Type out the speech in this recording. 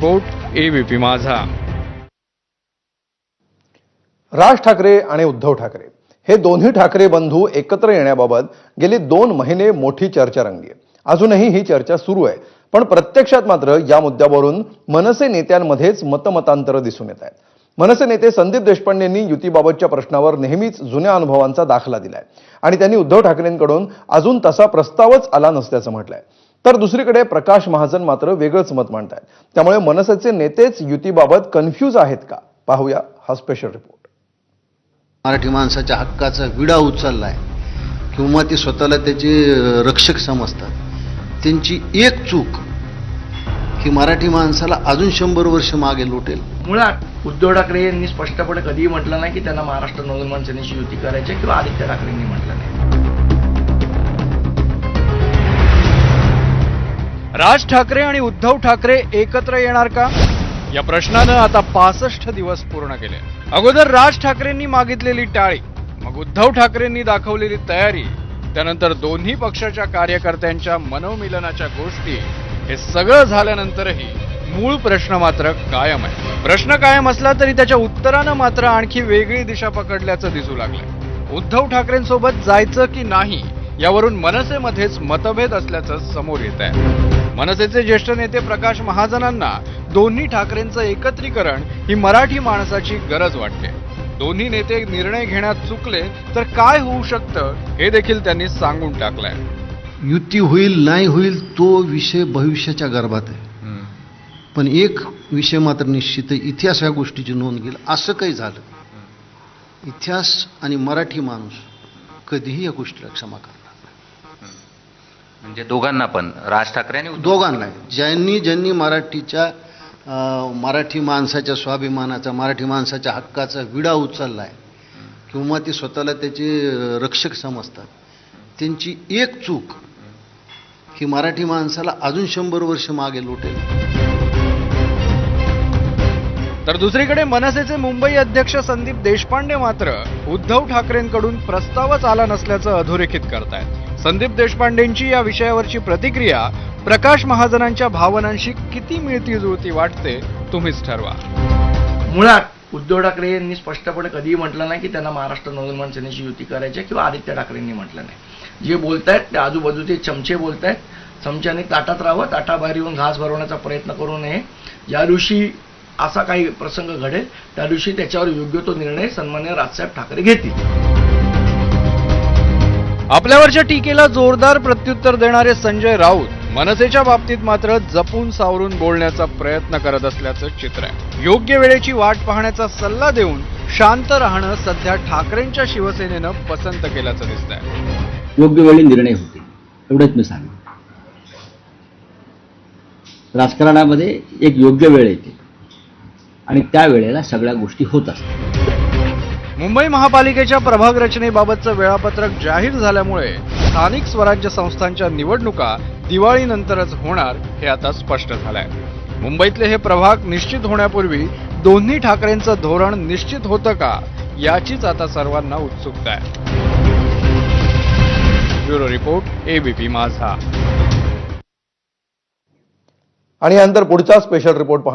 Report ABP माझा. राज ठाकरे आणि उद्धव ठाकरे. हे दोन्ही ठाकरे बंधू एकत्र येण्याबाबत गेली दोन महिने मोठी चर्चा रंगली. अजूनही ही चर्चा सुरू आहे. पण प्रत्यक्षात मात्र या मुद्द्यावरून मनसे नेत्यांमध्येच मतमतांतर दिसून येत आहेत मनसे नेते संदीप देशपांडेंनी युतीबाबतच्या प्रश्नावर नेहमीच जुन्या अनुभवांचा दाखला दिलाय. आणि त्यांनी उद्धव ठाकरेंकडून अजून तसा प्रस्तावच आला नसल्याचं म्हटलंय. तर दुसरीकडे प्रकाश महाजन मात्र वेगळंच मत मांडतायत. त्यामुळे मनसेचे नेतेच युतीबाबत कन्फ्यूज आहेत का? पाहूया हा स्पेशल रिपोर्ट मराठी माणसाच्या हक्काचा विडा उचललाय. किंवा ते स्वतःला त्याचे रक्षक समजतात. त्यांची एक चूक ही मराठी माणसाला अजून शंभर वर्ष मागे लोटेल. मुळात उद्धव ठाकरे यांनी स्पष्टपणे कधीही म्हटलं नाही की त्यांना महाराष्ट्र नवनिर्माण सेनेशी युती करायची आहे किंवा आदित्य ठाकरेंनी म्हटलं नाही. राज ठाकरे आणि उद्धव ठाकरे एकत्र येणार का? या प्रश्नानं आता पासष्ट दिवस पूर्ण केले. अगोदर राज ठाकरेंनी मागितलेली टाळी मग उद्धव ठाकरेंनी दाखवलेली तयारी त्यानंतर दोन्ही पक्षाच्या कार्यकर्त्यांच्या मनोमिलनाच्या गोष्टी हे सगळं झाल्यानंतरही मूळ प्रश्न मात्र कायम आहे. प्रश्न कायम असला तरी त्याच्या उत्तरानं मात्र आणखी वेगळी दिशा पकडल्याचं दिसू लागलंय. उद्धव ठाकरेंसोबत जायचं की नाही यावरून मनसेमध्येच मतभेद असल्याचं समोर येत आहे मनसेचे ज्येष्ठ नेते प्रकाश महाजनांना दोन्ही ठाकरेंचं एकत्रीकरण ही मराठी माणसाची गरज वाटते. दोन्ही नेते निर्णय घेण्यात चुकले तर काय होऊ शकतं हे देखील त्यांनी सांगून टाकलंय. युती होईल नाही होईल तो विषय भविष्याच्या गर्भात आहे. पण एक विषय मात्र निश्चित इतिहास ह्या गोष्टीची नोंद घेईल. असं काही झालं. इतिहास आणि मराठी माणूस कधीही या गोष्टीला क्षमा नाही. म्हणजे दोघांना पण. राज ठाकरे आणि दोघांना. ज्यांनी ज्यांनी मराठीच्या मराठी माणसाच्या स्वाभिमानाचा मराठी माणसाच्या हक्काचा विडा उचलला आहे किंवा ती स्वतःला त्याचे रक्षक समजतात त्यांची एक चूक ही मराठी माणसाला अजून शंभर वर्ष मागे लोटेल. तर दुसरीकडे मनसेचे मुंबई अध्यक्ष संदीप देशपांडे मात्र उद्धव ठाकरेंकडून प्रस्तावच आला नसल्याचं अधोरेखित करतायत. संदीप देशपांडेंची या विषयावरची प्रतिक्रिया प्रकाश महाजनांच्या भावनांशी किती मिळती जुळती वाटते तुम्हीच ठरवा. मुळात उद्धव ठाकरे यांनी स्पष्टपणे कधीही म्हटलं नाही की त्यांना महाराष्ट्र नवनिर्माण सेनेशी युती करायची किंवा आदित्य ठाकरेंनी म्हटलं नाही. जे बोलतायत ते आजूबाजूचे चमचे बोलतायत चमच्याने ताटात राहावं ताटाबाहेर येऊन घास भरवण्याचा प्रयत्न करू नये. ज्या दिवशी असा काही प्रसंग घडेल. त्या दिवशी त्याच्यावर योग्य तो निर्णय सन्मान्य राजसाहेब ठाकरे घेतील. आपल्यावरच्या टीकेला जोरदार प्रत्युत्तर देणारे संजय राऊत मनसेच्या बाबतीत मात्र जपून सावरून बोलण्याचा प्रयत्न करत असल्याचं चित्र आहे. योग्य वेळेची वाट पाहण्याचा सल्ला देऊन शांत राहणं सध्या ठाकरेंच्या शिवसेनेनं पसंत केल्याचं दिसतंय. योग्य वेळी निर्णय होतील एवढंच मी सांगेन. राजकारणामध्ये एक योग्य वेळ येते. आणि त्या वेळेला सगळ्या गोष्टी होत असतात. मुंबई महापालिकेच्या प्रभाग रचनेबाबतचं वेळापत्रक जाहीर झाल्यामुळे स्थानिक स्वराज्य संस्थांच्या निवडणुका दिवाळीनंतरच होणार हे आता स्पष्ट झालंय. मुंबईतले हे प्रभाग निश्चित होण्यापूर्वी दोन्ही ठाकरेंचं धोरण निश्चित होतं का याचीच आता सर्वांना उत्सुकता आहे. ब्युरो रिपोर्ट एबीपी माझा. आणि यानंतर पुढचा स्पेशल रिपोर्ट पाहणार.